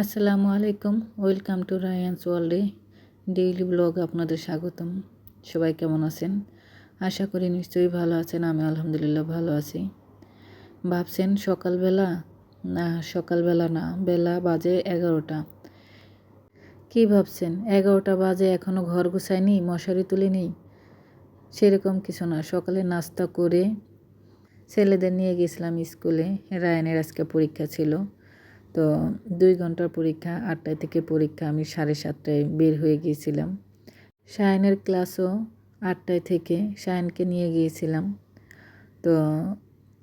আসসালামু আলাইকুম। Welcome to Ryans ওয়ার্ল্ডে ডেইলি ব্লগ আপনাদের স্বাগতম। সবাই কেমন আছেন? আশা করি নিশ্চয়ই ভালো আছেন, আমি আলহামদুলিল্লাহ ভালো আছি। ভাবছেন সকালবেলা? না সকালবেলা না, বেলা বাজে এগারোটা। কী ভাবছেন? এগারোটা বাজে এখনও ঘর গুছায়নি, মশারি তুলে নেই? সেরকম কিছু না, সকালে নাস্তা করে ছেলেদের নিয়ে গেছিলাম স্কুলে, রায়ানের আজকে পরীক্ষা ছিল। তো দুই ঘণ্টার পরীক্ষা, আটটায় থেকে পরীক্ষা আমি সাড়ে সাতটায় বের হয়ে গিয়েছিলাম। সায়নের ক্লাসও আটটায় থেকে সায়নকে নিয়ে গিয়েছিলাম। তো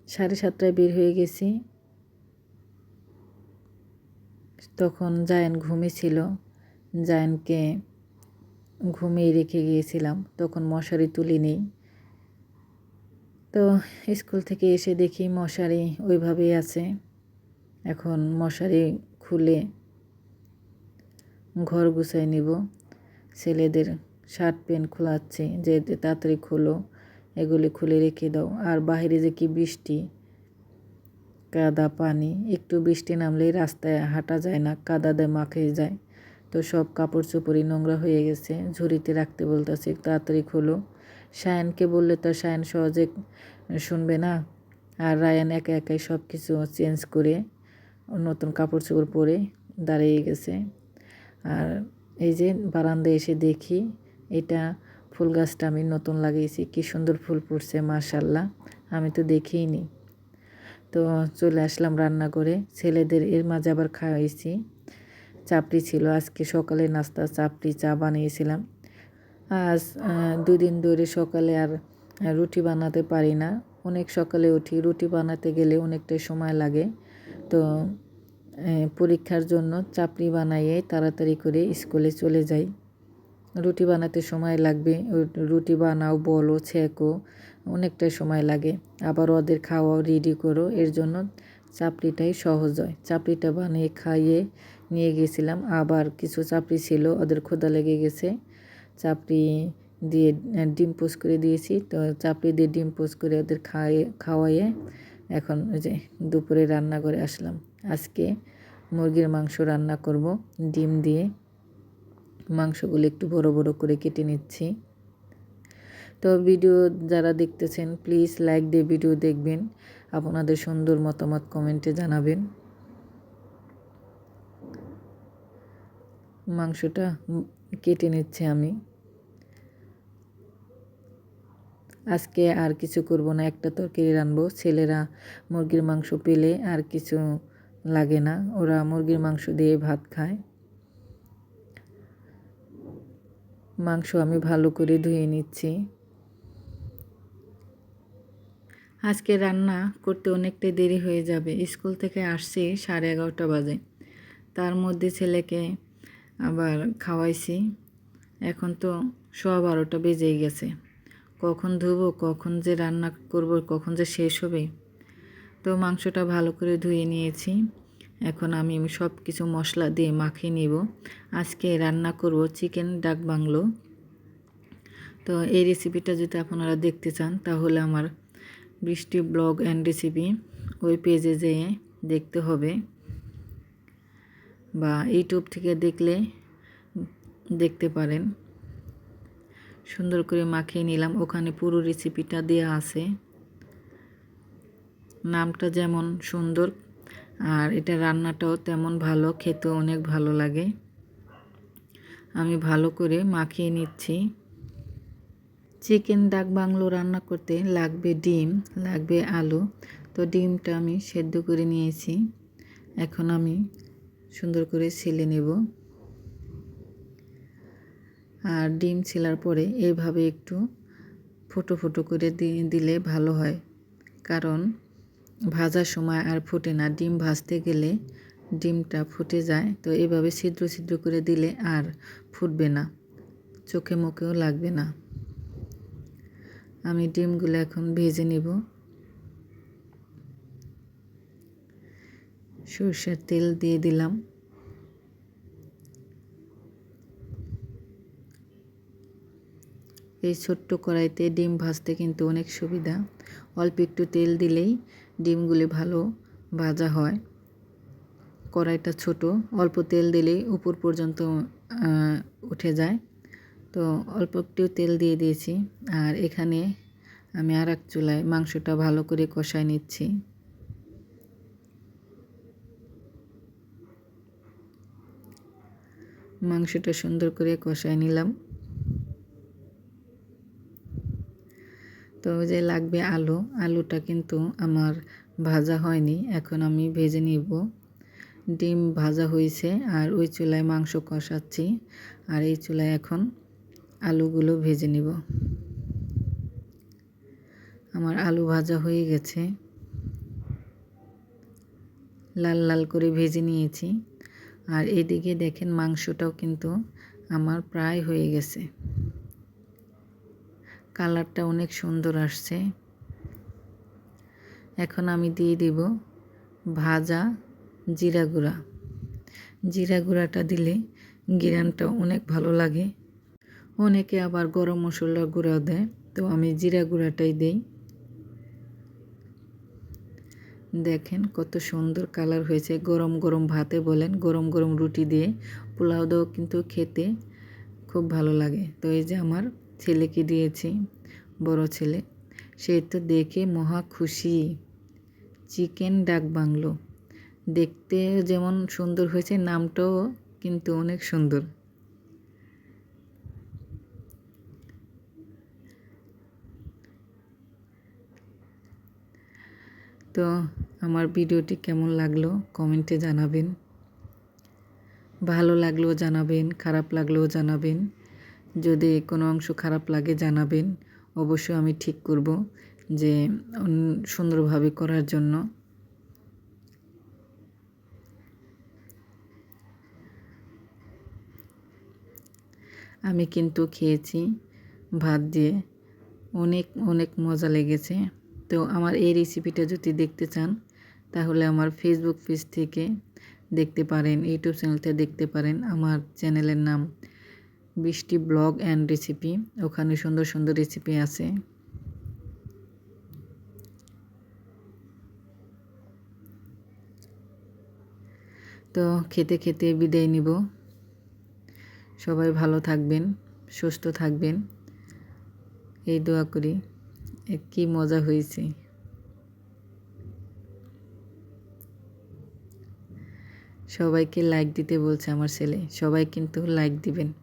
সাড়ে সাতটায় বের হয়ে গেছি। তখন জায়ন ঘুমিয়েছিল জায়নকে ঘুমিয়ে রেখে গিয়েছিলাম। তখন মশারি তুলি নেই। তো স্কুল থেকে এসে দেখি মশারি ওইভাবেই আছে। এখন মশারি খুলে ঘর গুছাই নিব। ছেলেদের শার্ট প্যান্ট খোলাচ্ছে, যে তাড়াতাড়ি খোলো, এগুলি খুলে রেখে দাও। আর বাইরে যে কি বৃষ্টি, কাদা পানি, একটু বৃষ্টি নামলেই রাস্তায় হাঁটা যায় না, কাদা দিয়ে মাখে যায়। তো সব কাপড় চোপড়ই নোংরা হয়ে গেছে, ঝুড়িতে রাখতে বলতেছে, তাড়াতাড়ি খোলো। সায়নকে বললে তো সায়ন সহজে শুনবে না। আর রায়ান একা একাই সব কিছু চেঞ্জ করে নতুন কাপড় চোপড় পরে দাঁড়িয়ে গেছে। আর এই যে বারান্দায় এসে দেখি, এটা ফুল গাছটা আমি নতুন লাগিয়েছি। কি সুন্দর ফুল ফুটছে মাশাল্লাহ আমি তো দেখিই তো চলে আসলাম রান্না করে। ছেলেদের এর মাঝে আবার খাওয়াইছি। চাপড়ি ছিল। আজকে সকালে নাস্তা, চাপড়ি, চা বানিয়েছিলাম। আজ দুদিন ধরে সকালে আর, রুটি বানাতে পারি না। অনেক সকালে উঠি। রুটি বানাতে গেলে অনেকটাই সময় লাগে। তো পরীক্ষার জন্য চাপড়ি বানাইয়ে তাড়াতাড়ি করে স্কুলে চলে যাই। রুটি বানাতে সময় লাগবে রুটি বানাও, বলো, ছেঁকো, অনেকটাই সময় লাগে। আবার ওদের খাওয়াও রেডি করো, এর জন্য চাপড়িটাই সহজ হয়। চাপড়িটা বানিয়ে খাইয়ে নিয়ে গেছিলাম, আবার কিছু চাপড়ি ছিল, ওদের ক্ষুদা লেগে গেছে। চাপড়ি দিয়ে, ডিম পোস্ট করে দিয়েছি, তো চাপড়ি দিয়ে ডিম পোস্ট করে ওদের খাইয়ে, খাওয়াইয়ে এখন ওই যে দুপুরে রান্না করে আসলাম। আজকে মুরগির মাংস রান্না করব। ডিম দিয়ে মাংসগুলো একটু বড় বড় করে কেটে নিচ্ছি। তো ভিডিও যারা দেখতেছেন প্লিজ লাইক দিয়ে ভিডিও দেখবেন। আপনাদের সুন্দর মতামত কমেন্টে জানাবেন। মাংসটা কেটে নিচ্ছে আমি। আজকে আর কিছু করব না, একটা তরকারি রানবো ছেলেরা মুরগির মাংস পেলে আর কিছু লাগে না, ওরা মুরগির মাংস দিয়ে ভাত খায়। মাংস আমি ভালো করে ধুয়ে নিচ্ছি। আজকে রান্না করতে অনেকটাই দেরি হয়ে যাবে, স্কুল থেকে আসছি সাড়ে এগারোটা বাজে। তার মধ্যে ছেলেকে আবার খাওয়াইছি। এখন তো সোয়া বারোটা বেজেই গেছে। কখন ধুবো, কখন যে রান্না করব, কখন যে শেষ হবে। তো মাংসটা ভালো করে ধুয়ে নিয়েছি। এখন আমি সব কিছু মশলা দিয়ে মাখিয়ে নিব। আজকে রান্না করব চিকেন ডাক বাংলো। তো এই রেসিপিটা যদি আপনারা দেখতে চান, তাহলে আমার বৃষ্টি ব্লগ অ্যান্ড রেসিপি ওই পেজে যেয়ে দেখতে হবে। বা ইউটিউব থেকে দেখলে দেখতে পারেন। সুন্দর করে মাখিয়ে নিলাম। ওখানে পুরো রেসিপিটা দেওয়া আছে। নামটা যেমন সুন্দর, আর এটা রান্নাটাও তেমন ভালো খেতে অনেক ভালো লাগে। আমি ভালো করে মাখিয়ে নিচ্ছি। চিকেন ডাক বাংলো রান্না করতে লাগবে ডিম, লাগবে আলু। তো ডিমটা আমি সেদ্ধ করে নিয়েছি। এখন আমি সুন্দর করে ছিলে নেব। আর ডিম ছিলার পরে এইভাবে একটু ফুটো ফুটো করে দিলে ভালো হয়। কারণ ভাজার সময় আর ফুটে না। ডিম ভাজতে গেলে ডিমটা ফুটে যায়। তো এভাবে ছিদ্র ছিদ্র করে দিলে আর ফুটবে না। চোখে মুখেও লাগবে না। আমি ডিমগুলো এখন ভেজে নেব। সরষের তেল দিয়ে দিলাম। এই ছোট্ট কড়াইতে ডিম ভাজতে কিন্তু অনেক সুবিধা। অল্প একটু তেল দিলেই ডিমগুলি ভালো ভাজা হয়। কড়াইটা ছোট, অল্প তেল দিলেই উপর পর্যন্ত উঠে যায়। তো অল্প একটু তেল দিয়ে দিয়েছি। আর এখানে আমি আর এক চুলায় মাংসটা ভালো করে কষায় নিচ্ছি। মাংসটা সুন্দর করে কষায় নিলাম। তো যে লাগবে আলু, আলুটা কিন্তু আমার ভাজা হয়নি, এখন আমি ভেজে নিব। ডিম ভাজা হয়েছে আর ওই চুলায় মাংস কষাচ্ছি, আর এই চুলায় এখন আলুগুলো ভেজে নিব। আমার আলু ভাজা হয়ে গেছে। লাল লাল করে ভেজে নিয়েছি। আর এদিকে দেখেন মাংসটাও কিন্তু আমার প্রায় হয়ে গেছে। কালারটা অনেক সুন্দর আসছে। এখন আমি দিয়ে দিব ভাজা জিরা গুঁড়া। জিরা গুঁড়াটা দিলে গিরানটা অনেক ভালো লাগে। অনেকে আবার গরম মশলার গুঁড়া দেয়, তো আমি জিরা গুঁড়াটাই দেই। দেখেন কত সুন্দর কালার হয়েছে, গরম গরম ভাতে বলেন, গরম গরম রুটি দিয়ে পোলাও দাও কিন্তু খেতে খুব ভালো লাগে। তো এই যে আমার ছেলেকে দিয়েছি, বড় ছেলে। সে তো দেখে মহা খুশি। চিকেন ডাক বাংলো। দেখতে যেমন সুন্দর হয়েছে, নামটাও কিন্তু অনেক সুন্দর। তো আমার ভিডিওটি কেমন লাগল কমেন্টে জানাবেন। ভালো লাগলেও জানাবেন, খারাপ লাগলেও জানাবেন। যদি কোনো অংশ খারাপ লাগে জানাবেন, অবশ্যই আমি ঠিক করব যে সুন্দরভাবে করার জন্য। আমি কিন্তু খেয়েছি, ভাত দিয়ে। অনেক অনেক মজা লেগেছে। তো আমার এই রেসিপিটা যদি দেখতে চান, তাহলে আমার ফেসবুক পেজ থেকে দেখতে পারেন ইউটিউব চ্যানেলতে দেখতে পারেন। আমার চ্যানেলের নাম বৃষ্টি ব্লগ অ্যান্ড রেসিপি। ওখানে সুন্দর সুন্দর রেসিপি আছে। তো খেতে খেতে বিদায় নিব। সবাই ভালো থাকবেন, সুস্থ থাকবেন। এই দোয়া করি। কি মজা হয়েছে। সবাইকে লাইক দিতে বলছে আমার ছেলে। সবাই কিন্তু লাইক দিবেন।